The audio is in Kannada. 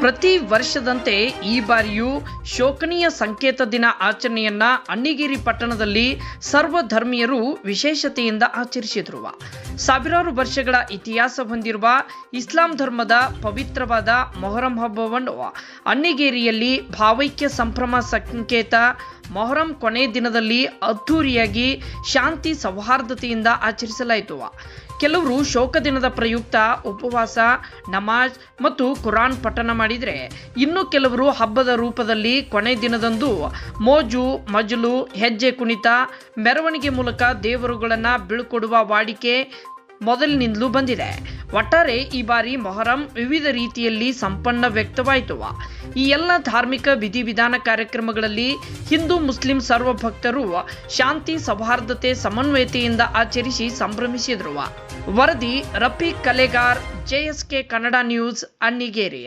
ಪ್ರತಿ ವರ್ಷದಂತೆ ಈ ಬಾರಿಯೂ ಶೋಕನೀಯ ಸಂಕೇತ ದಿನ ಆಚರಣೆಯನ್ನ ಅಣ್ಣಿಗೇರಿ ಪಟ್ಟಣದಲ್ಲಿ ಸರ್ವಧರ್ಮೀಯರು ವಿಶೇಷತೆಯಿಂದ ಆಚರಿಸಿದ್ರು. ಸಾವಿರಾರು ವರ್ಷಗಳ ಇತಿಹಾಸ ಹೊಂದಿರುವ ಇಸ್ಲಾಂ ಧರ್ಮದ ಪವಿತ್ರವಾದ ಮೊಹರಂ ಹಬ್ಬವನ್ನು ಅಣ್ಣಿಗೇರಿಯಲ್ಲಿ ಭಾವೈಕ್ಯ ಸಂಭ್ರಮ ಸಂಕೇತ ಮೊಹರಂ ಕೊನೆ ದಿನದಲ್ಲಿ ಅದ್ಧೂರಿಯಾಗಿ ಶಾಂತಿ ಸೌಹಾರ್ದತೆಯಿಂದ ಆಚರಿಸಲಾಯಿತು. ಕೆಲವರು ಶೋಕ ದಿನದ ಪ್ರಯುಕ್ತ ಉಪವಾಸ, ನಮಾಜ್ ಮತ್ತು ಕುರಾನ್ ಪಠಣ ಮಾಡಿದರೆ ಇನ್ನು ಕೆಲವರು ಹಬ್ಬದ ರೂಪದಲ್ಲಿ ಕೊನೆ ದಿನದಂದು ಮೋಜು, ಮಜಲು, ಹೆಜ್ಜೆ ಕುಣಿತ, ಮೆರವಣಿಗೆ ಮೂಲಕ ದೇವರುಗಳನ್ನು ಬೀಳ್ಕೊಡುವ ವಾಡಿಕೆ ಮೊದಲಿನಿಂದಲೂ ಬಂದಿದೆ. ಒಟ್ಟಾರೆ ಈ ಬಾರಿ ಮೊಹರಂ ವಿವಿಧ ರೀತಿಯಲ್ಲಿ ಸಂಪನ್ನ ವ್ಯಕ್ತವಾಯಿತು. ಈ ಎಲ್ಲ ಧಾರ್ಮಿಕ ವಿಧಿವಿಧಾನ ಕಾರ್ಯಕ್ರಮಗಳಲ್ಲಿ ಹಿಂದೂ, ಮುಸ್ಲಿಂ ಸರ್ವ ಭಕ್ತರು ಶಾಂತಿ, ಸೌಹಾರ್ದತೆ, ಸಮನ್ವಯತೆಯಿಂದ ಆಚರಿಸಿ ಸಂಭ್ರಮಿಸಿದ್ರು. ವರದಿ ರಫೀಕ್ ಕಲೆಗಾರ್ ಜೆಎಸ್ಕೆ ಕನ್ನಡ ನ್ಯೂಸ್, ಅಣ್ಣಿಗೇರಿ.